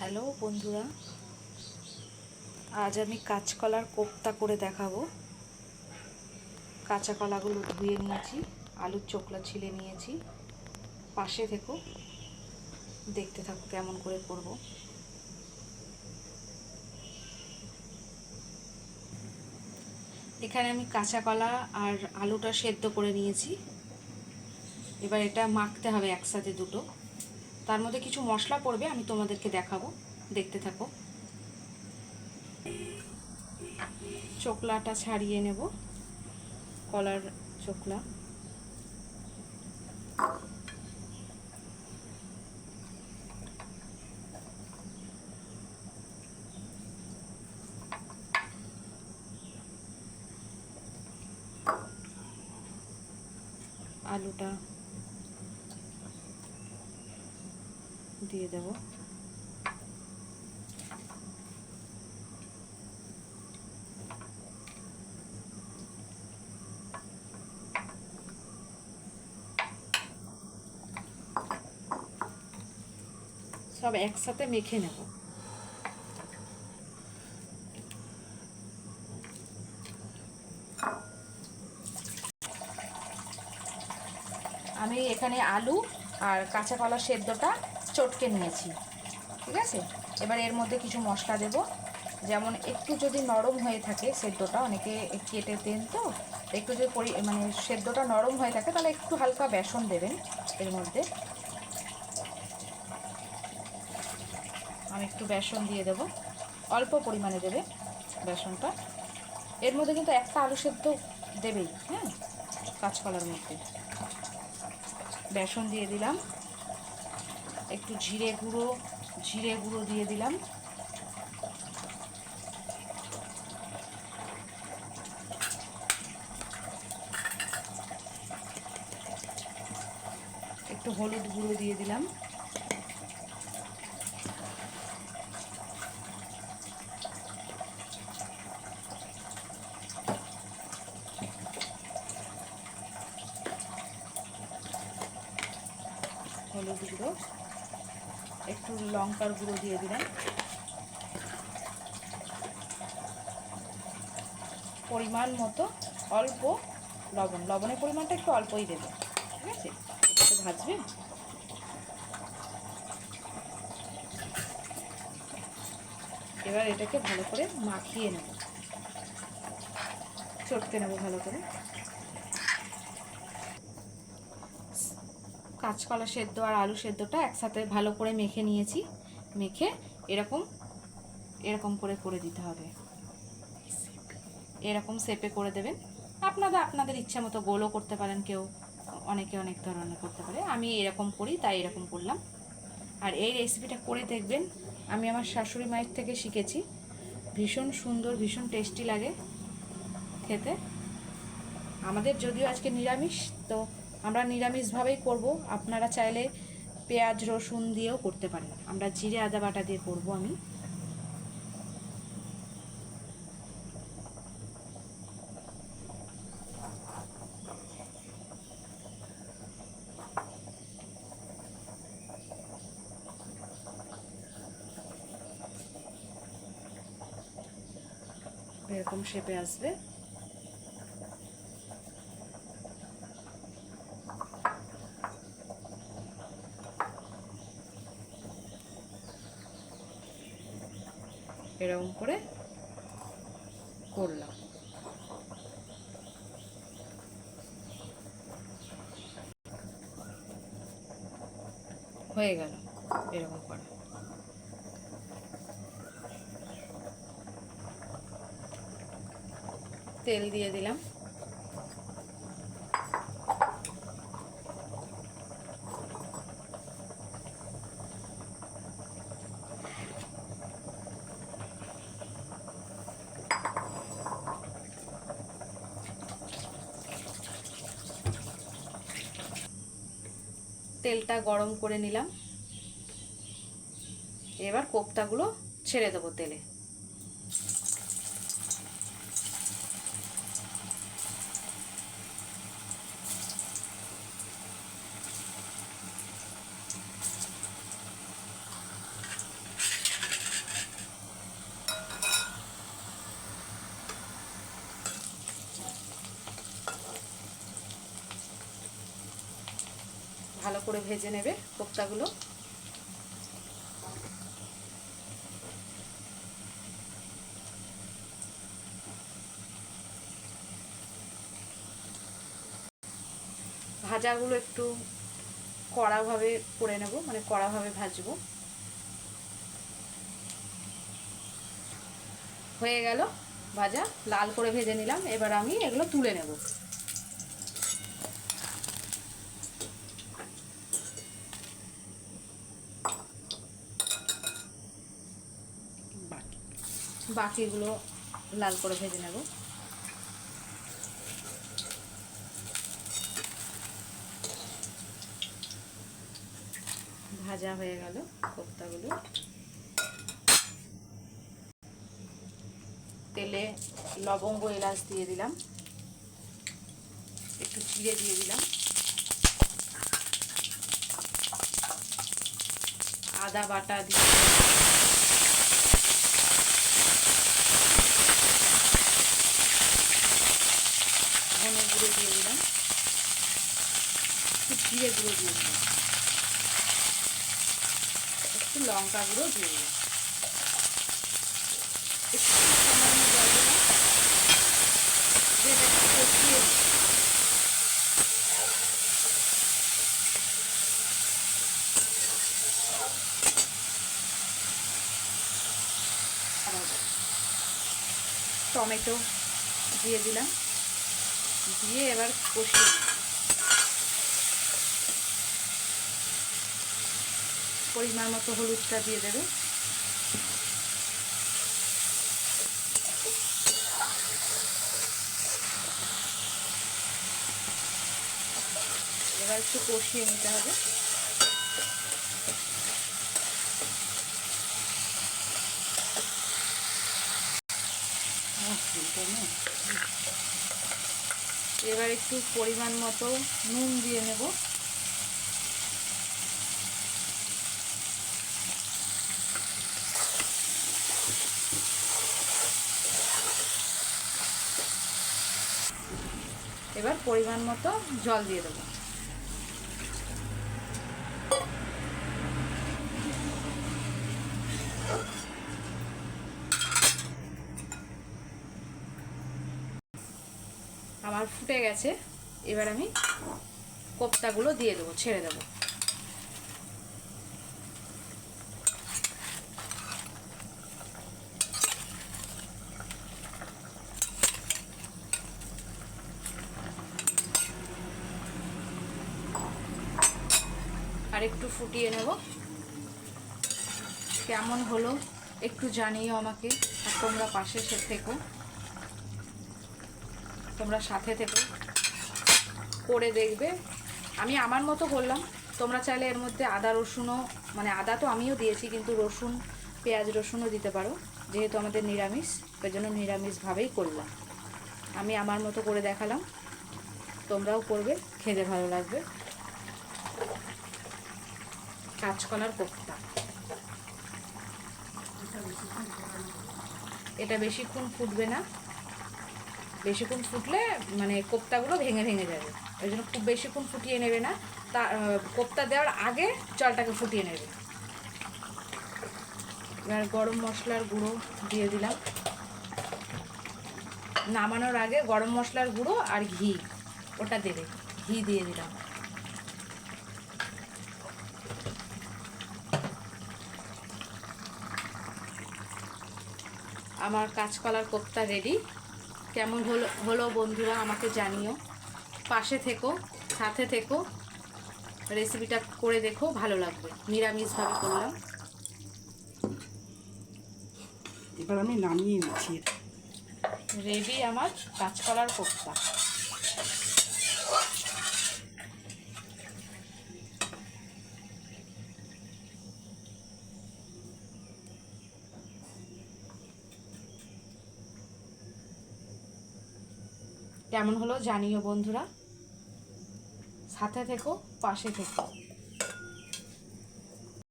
Hello বন্ধুরা, আজ আমি কাঁচকলার কোপ্তা করে দেখাবো। কাঁচা কলাগুলো ধুয়ে নিয়েছি, আলুর চোকলা ছিলে নিয়েছি। পাশে থেকো, দেখতে থাকো কেমন করে করব। এখানে আমি কাঁচা কলা আর আলুটা সেদ্ধ করে নিয়েছি। এবার এটা মাখতে হবে একসাথে দুটো। তার মধ্যে কিছু মশলা পড়বে, আমি তোমাদেরকে দেখাবো। দেখতে থাকো। চোকলাটা ছাড়িয়ে নেব, কলার চোকলা। আলুটা দিয়ে দেব। সব একসাথে মেখে নেব। আমি এখানে আলু আর কাঁচা কলা সেদ্ধটা চটকে নিয়েছি, ঠিক আছে? এবার এর মধ্যে কিছু মশলা দেব। যেমন একটু যদি নরম হয়ে থাকে সেদ্ধটা, অনেকে কেটে দেন তো একটু যদি পরি মানে সেদ্ধটা নরম হয়ে থাকে, তাহলে একটু হালকা বেসন দেবেন এর মধ্যে। আমি একটু বেসন দিয়ে দেব। অল্প পরিমাণে দেবে বেসনটা। এর মধ্যে কিন্তু একটা আলু সেদ্ধ দেবেই হ্যাঁ? কাঁচকলার মধ্যে। বেসন দিয়ে দিলাম। একটু জিরে গুঁড়ো জিরে গুঁড়ো দিয়ে দিলাম। একটু হলুদ গুঁড়ো দিয়ে দিলাম হলুদ গুঁড়ো একটু লঙ্কার গুঁড়ো দিয়ে দিলাম। পরিমাণ মতো অল্প লবণ। লবণের পরিমাণটা একটু অল্পই দেবে, ঠিক আছে? একটু ভাজবে? এবার এটাকে ভালো করে মাখিয়ে নেব। চটকে নেব ভালো করে। কাঁচকলা সেদ্ধ আর আলু সেদ্ধটা একসাথে ভালো করে মেখে নিয়েছি। মেখে এরকম এরকম করে করে দিতে হবে। এরকম শেপে করে দেবেন। আপনারা আপনাদের ইচ্ছা মতো গোলও করতে পারেন কেউ। অনেকে অনেক ধরনের করতে পারে। আমি এরকম করি, তাই এরকম করলাম। আর এই রেসিপিটা করে দেখবেন। আমি আমার শাশুড়ি মায়ের থেকে শিখেছি। ভীষণ সুন্দর, ভীষণ টেস্টি লাগে খেতে। আমাদের যদিও আজকে নিরামিষ, তো আমরা নিরামিষভাবেই করব। আপনারা চাইলে পেঁয়াজ, রসুন দিয়েও করতে পারেন। আমরা জিরে, আদা বাটা দিয়ে করব আমি। এরকম শেপে আসবে এরকম করে করলাম। হয়ে গেল এরকম করে। তেল দিয়ে দিলাম। তেলটা গরম করে নিলাম। এবার কোপ্তাগুলো ছেড়ে দেবো তেলে। করে ভেজে নেবে কোপ্তাগুলো। ভাজাগুলো একটু কড়াভাবে করে নেব মানে কড়াভাবে ভাজবো। হয়ে গেল, ভাজা। লাল করে ভেজে নিলাম, এবার আমি এগুলো তুলে নেব। বাকিগুলো লাল করে ভেজে নেব। ভাজা হয়ে গেল কোপ্তাগুলো। তেলে লবঙ্গ এলাচ দিয়ে দিলাম। একটু জিরে দিয়ে দিলাম। আদা বাটা দিয়ে ধনে গুঁড়ো দিয়ে দিলাম। একটু জিরে গুঁড়ো দিয়ে দিলাম। একটু লঙ্কা গুঁড়ো দিয়ে দিলাম একটু সামান্য জল দিলাম দিয়ে এটাকে কষিয়ে দিই। টমেটো দিয়ে দিলাম। দিয়ে এবার কষিয়ে। পরিমাণ মতো হলুদটা দিয়ে দেবে। এবার একটু কষিয়ে নিতে হবে। এবার একটু পরিমাণ মতো নুন দিয়ে নেব। এবার পরিমাণ মতো জল দিয়ে দেবো। আমার ফুটে গেছে, এবার আমি কোপ্তাগুলো দিয়ে দেবো, ছেড়ে দেবো। আর একটু ফুটিয়ে নেব। কেমন হলো একটু জানিও আমাকে তোমরা পাশে সে থেকো। তোমরা সাথে থেকে। করে দেখবে। আমি আমার মতো করলাম। তোমরা চাইলে এর মধ্যে আদা, রসুনও মানে আদা তো আমিও দিয়েছি, কিন্তু রসুন, পেঁয়াজ, রসুনও দিতে পারো। যেহেতু আমাদের নিরামিষ ওই জন্য নিরামিষভাবেই করলাম। আমি আমার মতো করে দেখালাম। তোমরাও করবে, খেতে ভালো লাগবে। কাঁচকলার কোপ্তা। এটা বেশিক্ষণ ফুটবে না। বেশিক্ষণ ফুটলে মানে কোপ্তাগুলো ভেঙে ভেঙে যাবে। ওই জন্য খুব বেশিক্ষণ ফুটিয়ে নেবে না। তা কোপ্তা দেওয়ার আগে জলটাকে ফুটিয়ে নেবে। এবার গরম মশলার গুঁড়ো দিয়ে দিলাম। নামানোর আগে গরম মশলার গুঁড়ো আর ঘি, ওটা দেবে। ঘি দিয়ে দিলাম। আমার কাঁচকলার কোপ্তা রেডি কেমন হলো হলো বন্ধুরা আমাকে জানিও। পাশে থেকো সাথে থেকো রেসিপিটা করে দেখো ভালো লাগবে। নিরামিষভাবে করলাম। এবার আমি নামিয়ে নিচ্ছি। রেডি আমার কাঁচকলার কোপ্তা। কেমন হলো জানিও বন্ধুরা। সাথে থেকো পাশে থেকো।